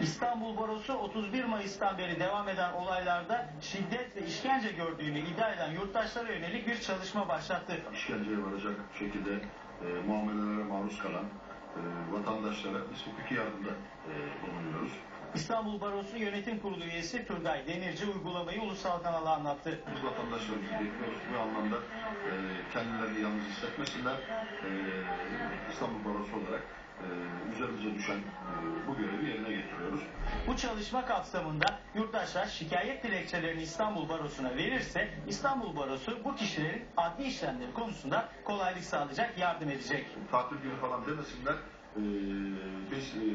İstanbul Barosu 31 Mayıs'tan beri devam eden olaylarda şiddet ve işkence gördüğünü iddia eden yurttaşlara yönelik bir çalışma başlattı. işkenceye varacak şekilde e, muamelelere maruz kalan e, vatandaşlara biz hukuki yardımda e, bulunuyoruz. İstanbul Barosu Yönetim Kurulu üyesi Turgay Demirci uygulamayı ulusal kanala anlattı. Biz vatandaşlarımızı bekliyoruz. Bu anlamda e, kendilerini yalnız hissetmesinler. E, İstanbul Barosu olarak e, üzerimize düşen e, bu görevi yerine getiriyoruz. Bu çalışma kapsamında yurttaşlar şikayet dilekçelerini İstanbul Barosu'na verirse İstanbul Barosu bu kişilerin adli işlemleri konusunda kolaylık sağlayacak, yardım edecek. Tatil günü falan demesinler. E, biz e,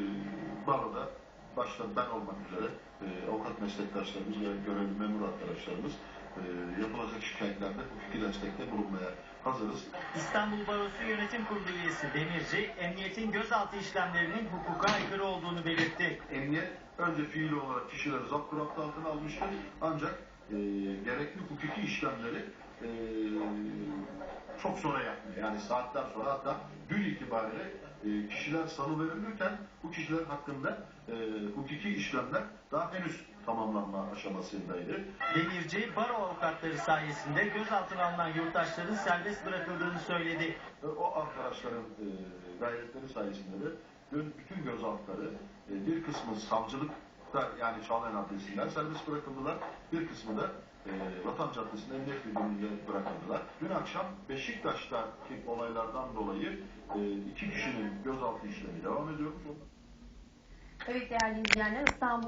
baroda başta ben olmak üzere e, avukat meslektaşlarımız ve görevli memur arkadaşlarımız e, yapılacak şikayetlerde hukuki destekte bulunmaya hazırız. İstanbul Barosu Yönetim Kurulu üyesi Demirci, emniyetin gözaltı işlemlerinin hukuka aykırı olduğunu belirtti. Emniyet önce fiili olarak kişileri zapturapt altına almıştır. Ancak e, gerekli hukuki işlemleri e, çok sonra yapmıyor. Yani saatler sonra hatta dün itibariyle e, kişiler salıverilirken bu kişiler hakkında e, hukuki işlemler daha henüz tamamlanma aşamasındaydı. Demirci, baro avukatları sayesinde gözaltına alınan yurttaşların serbest bırakıldığını söyledi. Ve o arkadaşların e, gayretleri sayesinde de bütün gözaltıları e, bir kısmı savcılıkta yani Çağlayan Adliyesi'nden serbest bırakıldılar. Bir kısmı da e, Vatan Caddesi'nde emniyet müdürlüğüne bırakıldılar. Dün akşam Beşiktaş'taki olaylardan dolayı e, iki kişinin gözaltı işlemi devam ediyor. Evet değerli izleyenler İstanbul